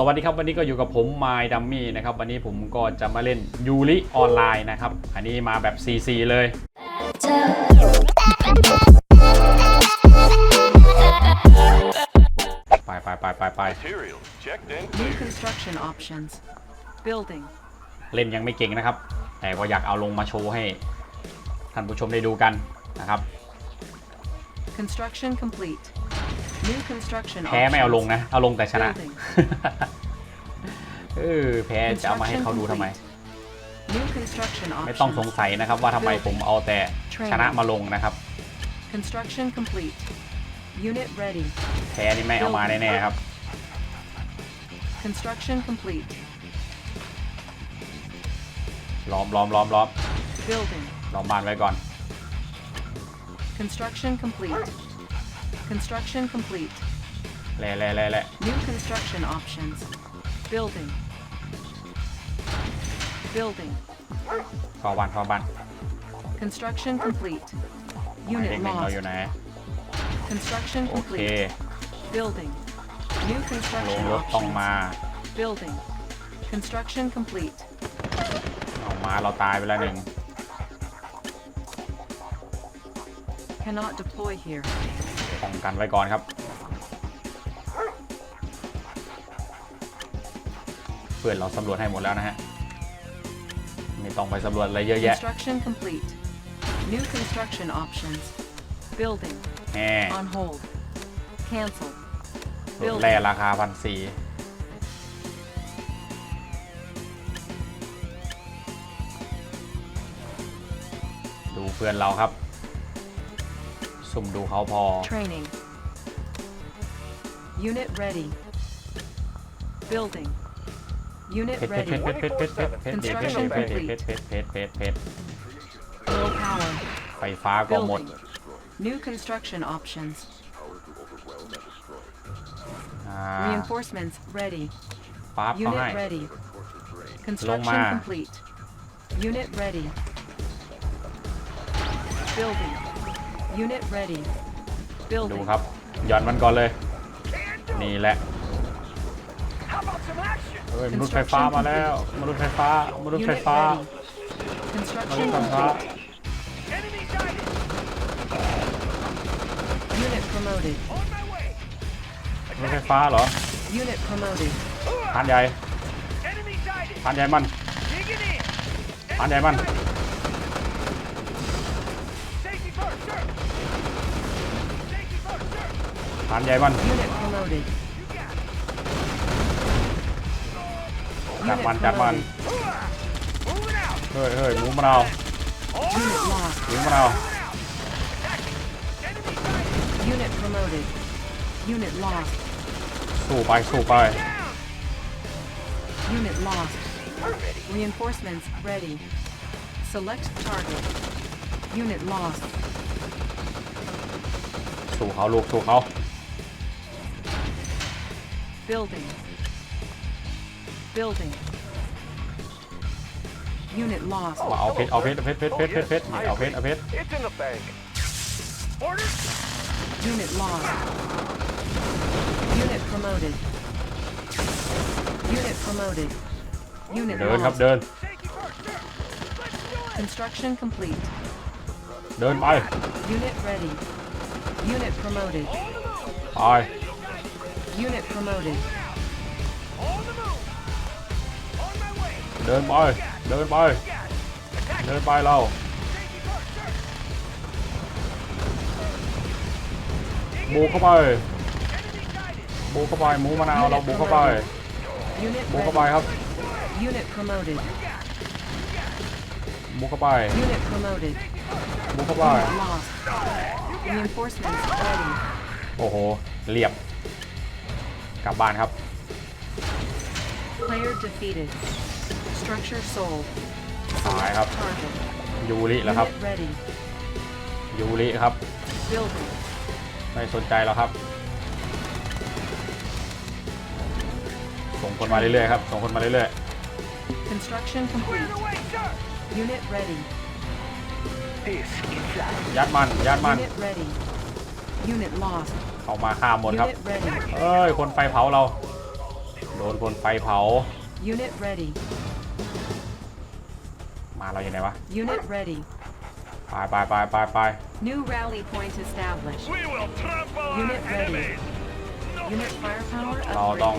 สวัสดีครับ วันนี้ก็อยู่กับผมไมดัมมี่นะครับ วันนี้ผมก็จะมาเล่นยูริออนไลน์นะครับ อันนี้มาแบบ CC เลย ไปไปไปไปไป n e w construction options. Building. เล่นยังไม่เก่งนะครับ แต่ก็อยากเอาลงมาโชว์ให้ท่านผู้ชมได้ดูกันนะครับ Construction complete. แพ้ไม่เอาลงนะเอาลงแต่ชนะเออแพ้จะเอามาให้เขาดูทำไมไม่ต้องสงสัยนะครับว่าทำไมผมเอาแต่ชนะมาลงนะครับแพ้นี่ไม่เอามาแน่ๆครับล้อมล้อมล้อมล้อมล้อมบ้านไว้ก่อน Construction complete. Construction complete. New construction options. Building. Building. ขอบันขอบัน Construction complete. Unit ขหนึ่งเรา lost. Construction complete. Building. New construction options. Building. Construction complete. Cannot deploy here. ป้องกันไว้ก่อนครับ เพื่อนเราสำรวจให้หมดแล้วนะฮะไม่ต้องไปสำรวจอะไรเยอะแยะ Construction complete New construction options Building แหม On hold Cancel ร Building แร่ราคาพันสี่ดูเพื่อนเราครับสุ่มดูเขาพอ Training. Unit ready. Building. Unit ready. Construction complete. Low power. ไฟฟ้าก็หมด Building. New construction options. Reinforcements ready. Unit ready. Construction complete. Unit ready. Building. Unit ready. ดูครับย้อนมันก่อนเลย นี่แหละเฮ้ยมนุษย์ไฟฟ้ามาแล้วมนุษย์ไฟฟ้ามนุษย์ไฟฟ้ามนุษย์ไฟฟ้าไม่ใช่ฟ้าเหรอพันใหญ่พันใหญ่มันพันใหญ่มันฐานใหญ่มันจัดมันจัดมันเฮ้ยเฮ้ยหมูมะนาวหมูมะนาว Unit promoted. Unit lost. สู้ไป สู้ไป Unit lost. Reinforcements ready. Select target. Unit lost. สู้เขาลูกสู้เขา Building. Building. Unit lost. มาเอาเพชรเอาเพชรเอาเพชรเพชรเพชรเพชรเพชรนี่เอาเพชรเอาเพชร oh, oh, It's in the bank. Order. Unit lost. Unit promoted. Unit promoted. Unit lost. เดิน Construction complete. เดินไป Unit ready. Unit promoted. On Unit promoted. เดินไป เดินไป เดินไปเราบูเข้าไปบูเข้าไป หมูมะนาวเราบูเข้าไป u n i ูเข้าไปครับ u n i ูเข้าไป u n i ูเข้าไป โอ้โหเรียบกลับบ้านครับ p ายครับ ยูริแล้วครับ ยูริครับ ไม่สนใจแล้วครับ ส่งคนมาเรื่อยๆครับ ส่งคนมาเรื่อยๆ Construction complete. Unit ready. ยัดมัน ยัดมัน Unit lost. ข้ามาฆ่าหมดครับเอ้ย คนไฟเผาเรา โดนคนไฟเผา มาเราอยู่ไหนวะ ไปไปไปไปไปเราต้อง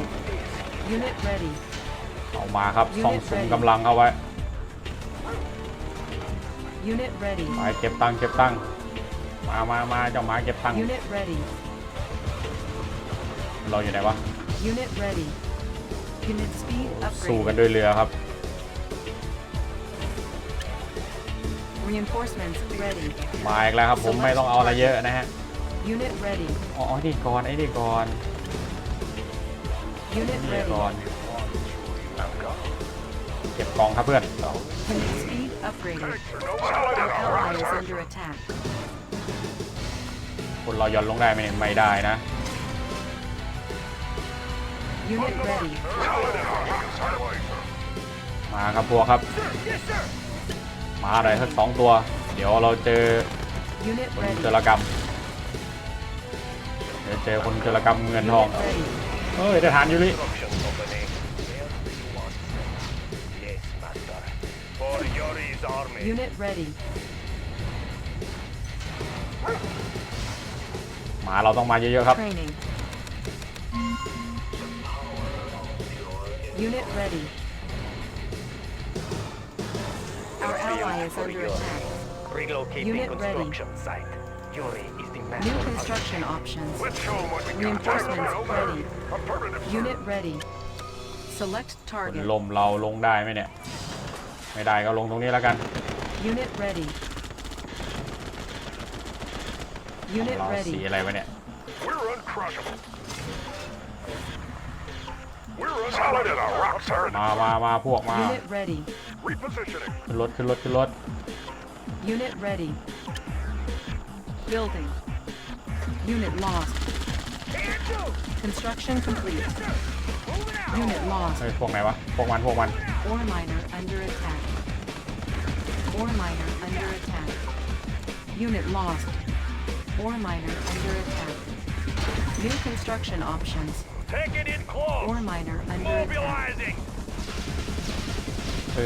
เอามาครับส่งสูงกำลังเข้าไว้ ไปเก็บตังเก็บตังมามามาเจ้าหมาเก็บตัง Unit ready. เราอยู่ไหนวะ สู้กันด้วยเรือครับ มาอีกแล้วครับผมไม่ต้องเอาอะไรเยอะนะฮะ อ๋อ้นี่ก่อนไอ้นี่ก่อนนี่ก่อนเก็บกองครับเพื่อนคนเราย่อนลงได้ไหมเนี่ยไม่ได้นะมาครับพวกครับ มาอะไรยสักสองตัว เดี๋ยวเราเจอคนเจรกรรมเดี๋ยวเจอคนเจรกรรมเงินทองเฮ้ยทหารอยู่นี่มาเราต้องมาเยอะๆครับ Unit ready. Our ally is under attack. Relocating Unit construction site. Yuri is the master. New construction options. Let's show t h 'em what we got. Reinforcements ready. Unit ready. Select target. ลมเราลงได้ไหมเนี่ย ไม่ได้ก็ลงตรงนี้แล้วกัน Unit ready. Unit ready. เราสีอะไรวะเนี่ย We're uncrushable. Solid as a rock, sir. มามามาพวกมา Unit ready. Repositioning. ขึ้นรถขึ้นรถขึ้นรถ Unit ready. Building. Unit lost. Construction complete. Unit lost. เฮ้ยพวกไหนวะพวกมันพวกมัน Ore miner under attack. Ore miner under attack. Unit lost. Ore miner under attack. New construction options. Taking in close. Ore miner under Mobilizing. เอ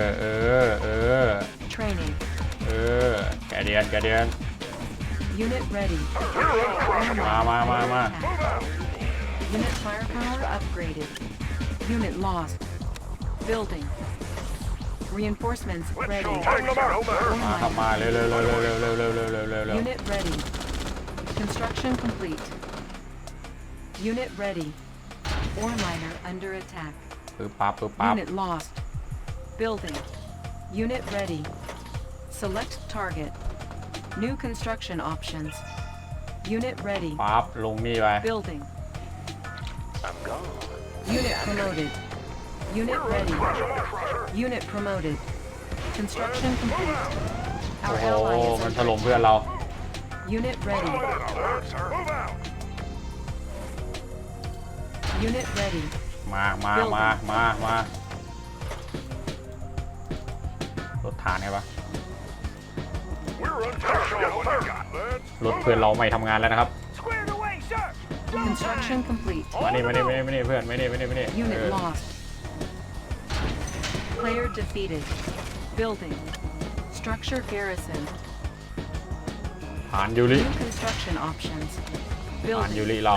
อเออเออ uh, uh, uh. Training. เออแกเดือนแกเดือน Unit ready. We're มา Unit firepower upgraded. Unit lost. Building. Reinforcements ready. Ore miner. Unit ready. Construction complete. Unit ready. Ore miner under attack. Unit lost. Building. Unit ready. Select target. New construction options. Unit ready. Building. I'm gone. Unit promoted. Unit ready. Unit promoted. Construction complete. Our โห ally is under attack. Unit ready. Move out, Move out. มามามามามารถฐานไงวะ รถเพื่อนเราไม่ทำงานแล้วนะครับมาเนี่ยมาเนี่ยมาเนี่ยมาเนี่ยเพื่อนมาเนี่ยมาเนี่ยมาเนี่ยผ่านยูริผ่านยูริเรา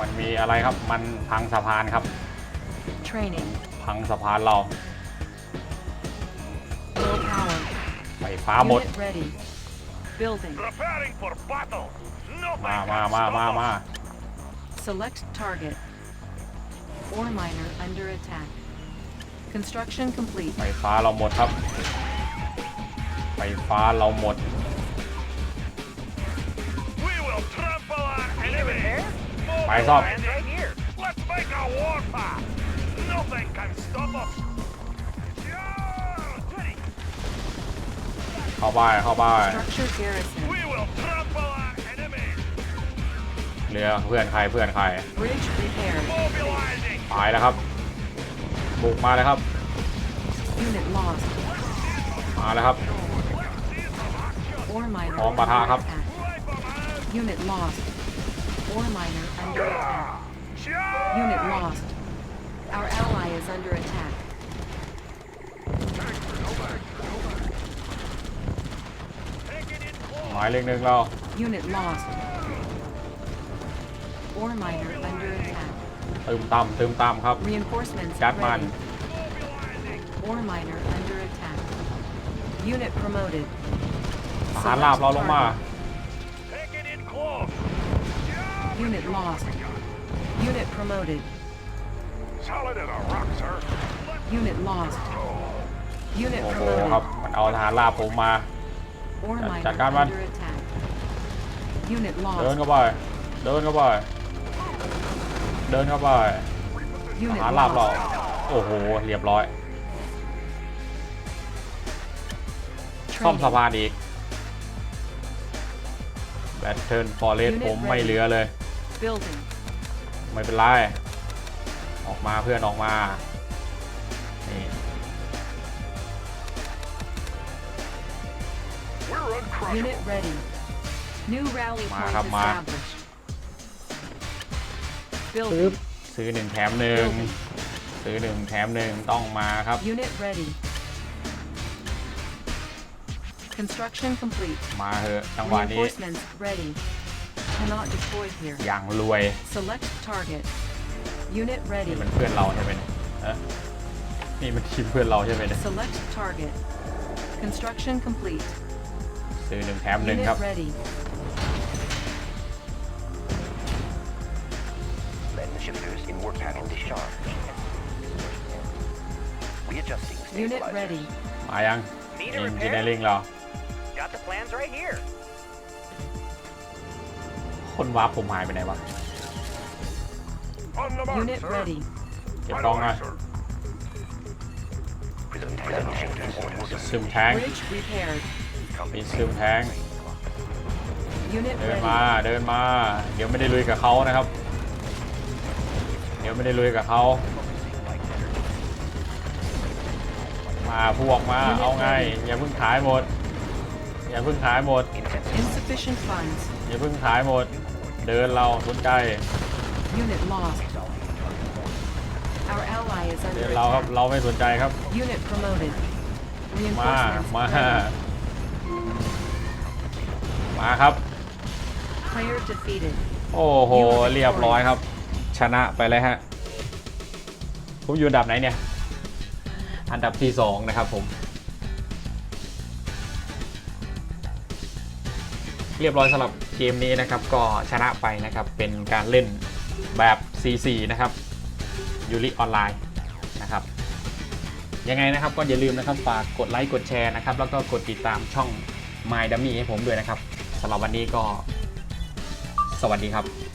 มันมีอะไรครับ มันพังสะพานครับ พังสะพานเรา ไฟฟ้าหมดมามามามามาไฟฟ้าเราหมดครับ ไฟฟ้าเราหมดไปซ่อมเข้าไปเข้าไปเรือเพื่อนใครเพื่อนใคร ไปแล้วครับ บุกมาแล้วครับ มาแล้วครับพอมปะทะครับ Ore miner under attack. Unit lost. Our ally is under attack. Unit lost. Ore miner under attack. Reinforcements ready. Ore miner under attack. Unit promoted. ทหารลาบเราลงมา Unit lost. Unit promoted. Solid as a rock, sir. Unit lost. Unit promoted. โอครับเอาทหารลาผมมาจัดการมันเดินเข้าไปเดินเข้าไปเดินเข้าไปหาลาบหรอโอ้โหเรียบร้อยซ่อมสะพานอีกแบตเทิร์นฟอเรสต์ผมไม่เหลือเลยไม่เป็นไรออกมาเพื่อนออกมามมาครับมาซื้อหนึ่งแถมหนึ่งซื้อหนึ่งแถมหนึ่งต้องมาครับมาเถอะจังหวะนี้ cannot deploy here. อย่างรวย Select target. Unit ready. มันเพื่อนเราใช่ไหมเนี่ยฮะนี่มันทีมเพื่อนเราใช่ไหมเนี่ย Select target. Construction complete. ซื้อหนึ่งแถมหนึ่ง Unit ครับ ready. Lead shifters in work pattern discharged. Readjusting Unit stabilizer. ready. มายัง Need a อิน repair? จิเนียริงเรา Got the plans right here. คนวาร์ปผมหายไปไหนวะเก็บกล้องนะซึมแทงมีซึมแทง เดินมา เดินมา เดี๋ยวไม่ได้ลุยกับเขานะครับ เดี๋ยวไม่ได้ลุยกับเขามาพวกมา เอาไงอย่าเพิ่งขายหมด อย่าเพิ่งขายหมดอย่เพิ่งขายหมด เดินเราสนใจ Unit lost. Our ally is เดิ under นเราครับ เราไม่สนใจครับ Unit promoted. มา มา มาครับ โอ้โห เรียบร้อยครับ ชนะไปเลยฮะผมอยู่อันดับไหนเนี่ย อันดับที่2นะครับผม เรียบร้อยสำหรับกมนี้นะครับก็ชนะไปนะครับเป็นการเล่นแบบ C4 นะครับยูริออนไลน์นะครับ ยังไงนะครับก็อย่าลืมนะครับฝากกดไลค์ กดแชร์นะครับ แล้วก็กดติดตามช่อง My Dummy ให้ผมด้วยนะครับสำหรับวันนี้ก็สวัสดีครับ